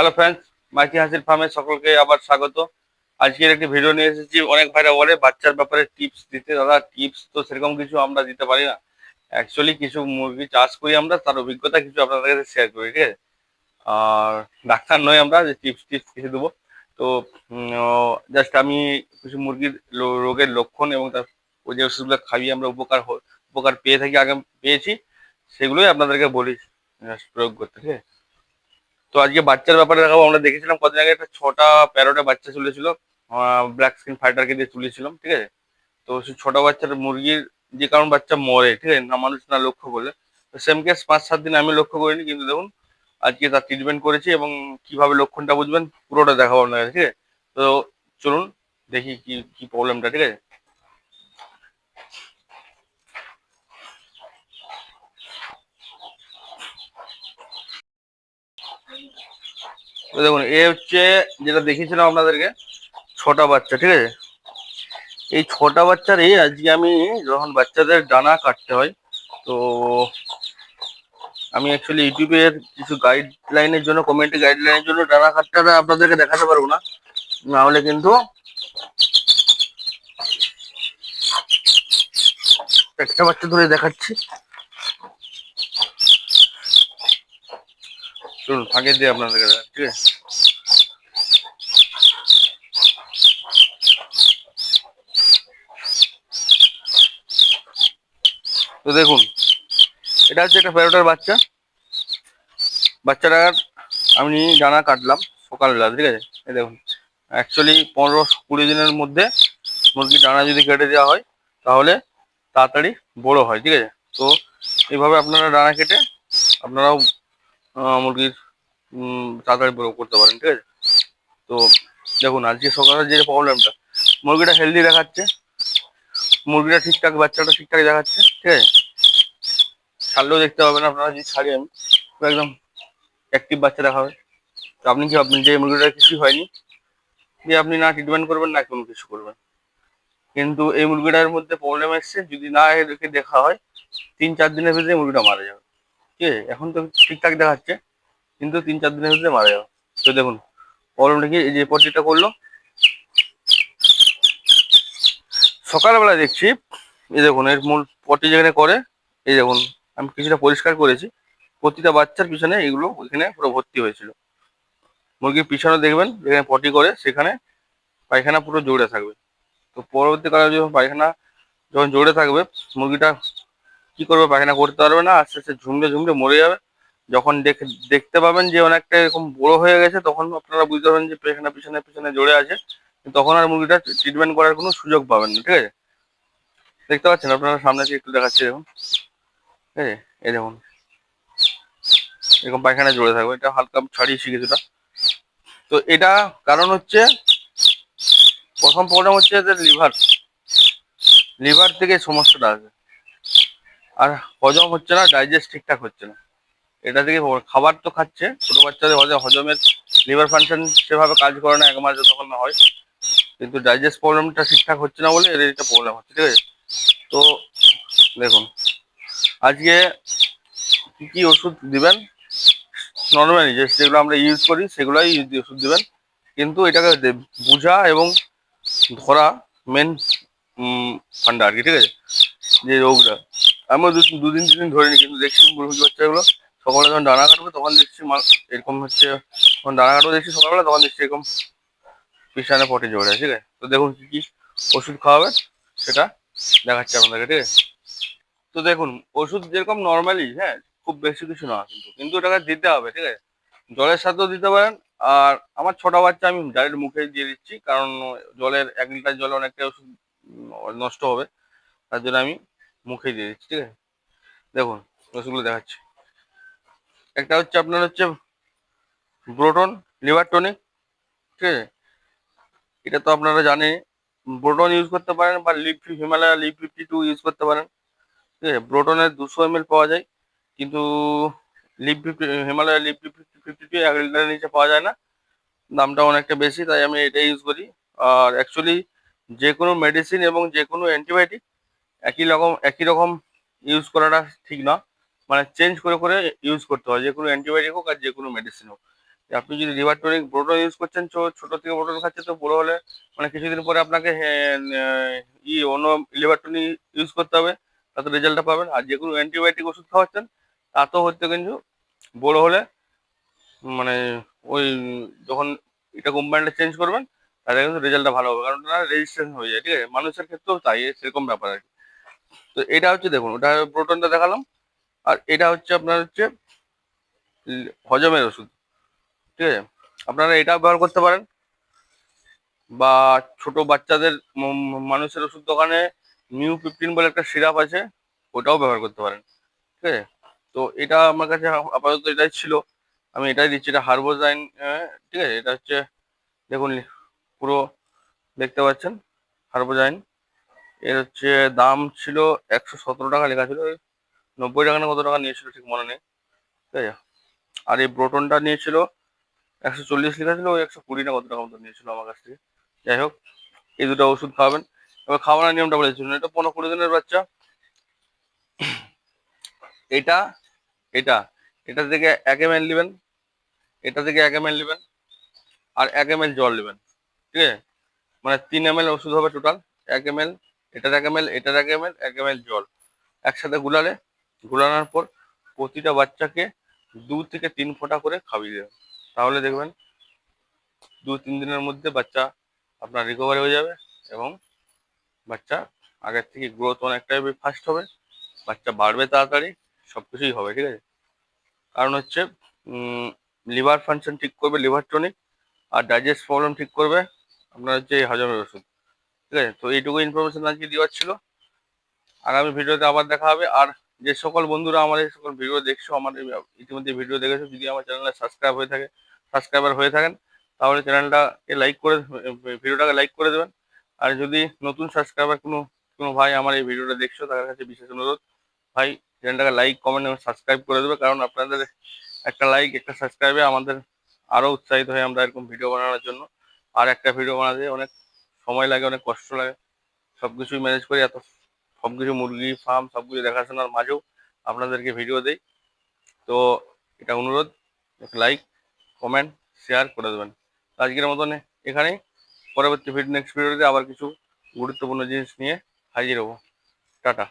Hello friends মাইকি হাসির ফার্মে সকলকে আবার স্বাগত। আজকের একটি ভিডিও নিয়ে এসেছি। অনেক ভাইরা বলে বাচ্চার ব্যাপারে টিপস দিতে। দাদা টিপস তো সেরকম কিছু আমরা দিতে পারি না। অ্যাকচুয়ালি কিছু মুরগি চাষ করি আমরা, তার অভিজ্ঞতা কিছু আপনাদের কাছে শেয়ার করি, ঠিক আছে? আর ডাক্তার নয় আমরা, যে টিপস টিপস কিছু দেবো। তো জাস্ট আমি কিছু মুরগির রোগের লক্ষণ এবং তার ওই যে ওষুধগুলো খাইয়ে আমরা উপকার উপকার পেয়ে থাকি আগে পেয়েছি, সেগুলোই আপনাদেরকে বলি প্রয়োগ করতে, ঠিক আছে? তো আজকে বাচ্চার ব্যাপারে দেখাবো। আমরা দেখেছিলাম কদিন আগে একটা ছটা প্যারোটে বাচ্চা চলেছিল। ব্ল্যাক স্কিন ফাইটারকে দিয়ে তুলেছিলাম, ঠিক আছে? তো সেই ছোট বাচ্চার মুরগির যে কারণ বাচ্চা মরে, ঠিক আছে? না মানুষ না লক্ষ্য করলে তো সেম কেস পাঁচ, সাত দিন আমি লক্ষ্য করিনি, কিন্তু দেখুন, আজকে তার ট্রিটমেন্ট করেছি এবং কীভাবে লক্ষণটা বুঝবেন, পুরোটা দেখাবো আপনাকে ঠিক আছে? তো চলুন, দেখি কি কি প্রবলেমটা ঠিক আছে তো দেখুন, এ হচ্ছে যেটা দেখিয়েছিলাম আপনাদেরকে, ছটা বাচ্চা, ঠিক আছে? এই ছটা বাচ্চারই আজকে আমি যখন বাচ্চাদের ডানা কাটতে হয়, তো আমি অ্যাকচুয়ালি ইউটিউবের কিছু গাইডলাইনের জন্য কমেন্টে গাইডলাইনের জন্য ডানা কাটটা আপনাদেরকে দেখাতে পারব না। নাহলে কিন্তু একটা বাচ্চা ধরে দেখাচ্ছি। চলুন ফাঁকে দিয়ে আপনাদেরকে দেখাচ্ছি, ঠিক আছে? তো দেখুন এটা হচ্ছে একটা প্যারোটার বাচ্চা। বাচ্চাটার আমি ডানা কাটলাম সকালবেলা ঠিক আছে? এই দেখুন অ্যাকচুয়ালি পনেরো কুড়ি দিনের মধ্যে মুরগির ডানা যদি কেটে দেওয়া হয় তাহলে তাড়াতাড়ি বড় হয় ঠিক আছে? তো এইভাবে আপনারা ডানা কেটে আপনারাও মুরগির তাড়াতাড়ি বড় করতে পারেন, ঠিক আছে? তো দেখুন, আজকে সকালে যে প্রবলেমটা, মুরগিটা হেলদি দেখাচ্ছে, মুরগিটা ঠিকঠাক, বাচ্চাটা ঠিকঠাক দেখাচ্ছে, ঠিক আছে? ছাড়লেও দেখতে পাবেন আপনারা যদি ছাড়ি আমি একদম অ্যাক্টিভ বাচ্চা দেখাবে। তো আপনি কি ভাববেন যে মুরগিটা কিছুই হয়নি? যে আপনি না ট্রিটমেন্ট করবেন, না কোনো কিছু করবেন। কিন্তু এই মুরগিটার মধ্যে প্রবলেম এসছে, যদি না এদেরকে দেখা হয়, তিন চার দিনের ভিতরে মুরগিটা মারা যাবে। আছে এখন তো ঠিকঠাক দেখাচ্ছে। কিন্তু তিন, চার দিনের মধ্যে মারা যাবে। তো দেখুন প্রবলেমটা কি? এই যে পটিটা করল সকালবেলা দেখছি, এই দেখুন, এর মূল পটি যেখানে করে, এই দেখুন, আমি কিছুটা পরিষ্কার করেছি। প্রতিটা বাচ্চার পিছনে এগুলো ওইখানে পুরো ভর্তি হয়েছিল। মুরগির পিছনে দেখবেন, যেখানে পটি করে, সেখানে পায়খানা পুরো জুড়ে থাকবে। তো পরবর্তীকালে যখন পায়খানা যখন জুড়ে থাকবে, মুরগিটা কি করবে, পায়খানা করতে পারবে না, আস্তে আস্তে ঝুমড়ে ঝুমড়ে মরে যাবে। যখন দেখে, দেখতে পাবেন যে অনেকটা এরকম বড় হয়ে গেছে, তখন আপনারা বুঝতে পারবেন যে পায়খানা পিছনে পিছনে জড়ে আছে। তখন আর মুরগিটা ট্রিটমেন্ট করার কোনো সুযোগ পাবেন না, ঠিক আছে? দেখতে পাচ্ছেন আপনারা সামনে থেকে একটু দেখাচ্ছি, দেখুন। ঠিক আছে? এই দেখুন। এরকম পায়খানা জড়ে থাকবে, এটা হালকা ছাড়িয়েছি কিছুটা। তো এটা কারণ হচ্ছে, প্রথম প্রবলেম হচ্ছে লিভার লিভার থেকে সমস্যাটা আসে আর হজম হচ্ছে না ডাইজেস্ট ঠিকঠাক হচ্ছে না। এটা থেকে খাবার তো খাচ্ছে, ছোট বাচ্চাদের হজম, হজমের লিভার ফাংশন সেভাবে কাজ করে না, এক মাস যতক্ষণ না হয়। কিন্তু ডাইজেস্ট প্রবলেমটা ঠিকঠাক হচ্ছে না বলে এদের এটা প্রবলেম হচ্ছে, ঠিক আছে? তো দেখুন, আজকে কী কী ওষুধ দিবেন? নর্মালি যে যেগুলো আমরা ইউজ করি, সেগুলোই ওষুধ দেবেন। কিন্তু এটাকে বোঝা এবং ধরা মেন ফান্ডা আর কি, ঠিক আছে? যে রোগটা। আমি দু- দুদিন তিন দিন ধরিনি, কিন্তু দেখছি মুরগি বাচ্চাগুলো সকালে যখন ডানা কাটবে তখন দেখছি এরকম হচ্ছে, যখন ডানা কাটবে দেখছি সকালবেলা, তখন দেখছি এরকম পিছনে পটে জড়ে ঠিক আছে? তো দেখুন কি কি ওষুধ খাওয়াবে সেটা দেখাচ্ছি আপনাদেরকে, ঠিক আছে? তো দেখুন, ওষুধ যেরকম নর্মালি হ্যাঁ খুব বেশি কিছু না কিন্তু কিন্তু এটাকে দিতে হবে, ঠিক আছে? জলের সাথেও দিতে পারেন, আর আমার ছোট বাচ্চা আমি ডাইরেক্ট মুখে দিয়ে দিচ্ছি, কারণ জলের, এক লিটার জলে অনেকটা ওষুধ নষ্ট হবে, তার জন্য আমি মুখে দিয়ে দিচ্ছি, ঠিক আছে? দেখুন ওষুধগুলো দেখাচ্ছি। একটা হচ্ছে আপনার হচ্ছে ব্রোটন লিভার টনিক ঠিক আছে? এটা তো আপনারা জানেন ব্রোটন ইউজ করতে পারেন বা Liv Himalaya Liv fifty two use করতে পারেন, ঠিক আছে? ব্রোটনের দুশো এম পাওয়া যায়, কিন্তু Liv fifty Himalaya Liv fifty fifty two এক লিটারের নিচে পাওয়া যায় না। দামটা অনেকটা বেশি, তাই আমি এটা ইউজ করি। আর অ্যাকচুয়ালি যে কোনো মেডিসিন এবং যে কোনো অ্যান্টিবায়োটিক একই রকম একই রকম ইউজ করাটা ঠিক না। মানে চেঞ্জ করে করে ইউজ করতে হয় যে কোনো অ্যান্টিবায়োটিক হোক আর যে কোনো মেডিসিন হোক। আপনি যদি লিভার টনিক ইউজ করছেন ছোট থেকে ব্রোটন খাচ্ছে তো বড় হলে মানে কিছুদিন পরে আপনাকে হ্যাঁ, ই অন্য লিভার টনিক ইউজ করতে হবে তাতে রেজাল্টটা পাবেন। আর যে কোনো অ্যান্টিবায়োটিক ওষুধ খাওয়াচ্ছেন তাতেও হচ্ছে কিন্তু বড় হলে মানে ওই যখন এটা কোম্পানিটা চেঞ্জ করবেন তাহলে কিন্তু রেজাল্টটা ভালো হবে। কারণ রেজিস্ট্রেশন হয়ে যায় ঠিক আছে? মানুষের ক্ষেত্রেও তাই সেরকম ব্যাপার আর কি। তো এটা হচ্ছে দেখুন, ওটা প্রোটনটা দেখালাম। আর এটা হচ্ছে আপনার হচ্ছে হজমের ওষুধ। ঠিক আছে? আপনারা এটা ব্যবহার করতে পারেন। বা ছোট বাচ্চাদের মানুষের ওষুধ দোকানে নিউ ফিফটিন বলে একটা সিরাপ আছে, ওটাও ব্যবহার করতে পারেন। ঠিক আছে? তো এটা আমার কাছে আপাতত এটাই ছিল। আমি এটাই দিচ্ছি, এটা হার্বোজাইন ঠিক আছে? এটা হচ্ছে, দেখুন, পুরো দেখতে পাচ্ছেন, হার্বোজাইন। এর হচ্ছে দাম ছিল একশো সতেরো টাকা লেখা ছিল নব্বই টাকা না কত টাকা নিয়েছিল ঠিক মনে নেই। ঠিক আছে? আর এই ব্রোটনটা নিয়েছিল একশো চল্লিশ লেখা ছিল, ওই একশো কুড়ি না কত টাকা মতো নিয়েছিল আমার কাছ থেকে। যাই হোক, এই দুটো ওষুধ খাওয়াবেন এবার খাওয়ানোর নিয়মটা বলেছিল এটা পনেরো কুড়ি দিনের বাচ্চা। এটা এটা এটা থেকে এক এম এল নেবেন, এটা থেকে এক এম এল নেবেন, আর এক এম এল জল নেবেন। ঠিক আছে? মানে তিন এম এল ওষুধ হবে টোটাল এক এম এল এটার এক এম এল এটার এক এম এল এক এম এল জল। একসাথে গুলালে, গুলানোর পর প্রতিটা বাচ্চাকে দু থেকে তিন ফোঁটা করে খাইয়ে দেবেন। তাহলে দেখবেন দু তিন দিনের মধ্যে বাচ্চা আপনার রিকভারি হয়ে যাবে এবং বাচ্চা আগের থেকে গ্রোথ অনেকটাই ফাস্ট হবে। বাচ্চা বাড়বে তাড়াতাড়ি সব কিছুই হবে, ঠিক আছে? কারণ হচ্ছে লিভার ফাংশন ঠিক করবে লিভার টনিক আর ডাইজেস্ট প্রবলেম ঠিক করবে, আপনার হচ্ছে এই হজমের ওষুধ। ঠিক আছে? তো এইটুকু ইনফরমেশন আজকে দেওয়ার ছিল। আগামী ভিডিওতে আবার দেখা হবে। আর যে সকল বন্ধুরা আমার এই সকল ভিডিও দেখছ, আমার ইতিমধ্যে ভিডিও দেখেছ, যদি আমার চ্যানেলে সাবস্ক্রাইব হয়ে থাকে সাবস্ক্রাইবার হয়ে থাকেন, তাহলে চ্যানেলটাকে লাইক করে ভিডিওটাকে লাইক করে দেবেন। আর যদি নতুন সাবস্ক্রাইবার কোনো কোনো ভাই আমার এই ভিডিওটা দেখছ তাদের কাছে বিশেষ অনুরোধ, ভাই চ্যানেলটাকে লাইক কমেন্ট এবং সাবস্ক্রাইব করে দেবে। কারণ আপনাদের একটা লাইক একটা সাবস্ক্রাইবে আমাদের আরও উৎসাহিত হয়ে আমরা এরকম ভিডিও বানানোর জন্য। আর একটা ভিডিও বানাতে অনেক সময় লাগে, অনেক কষ্ট লাগে। সব কিছুই ম্যানেজ করি, এত সব কিছু মুরগি ফার্ম সব কিছু দেখাশোনার মাঝেও আপনাদেরকে ভিডিও দেই। তো এটা অনুরোধ লাইক কমেন্ট শেয়ার করে দেবেন। আজকের মতন এখানেই। পরবর্তী ভিডিও নেক্সট ভিডিওতে আবার কিছু গুরুত্বপূর্ণ জিনিস নিয়ে হাজির হব। টাটা।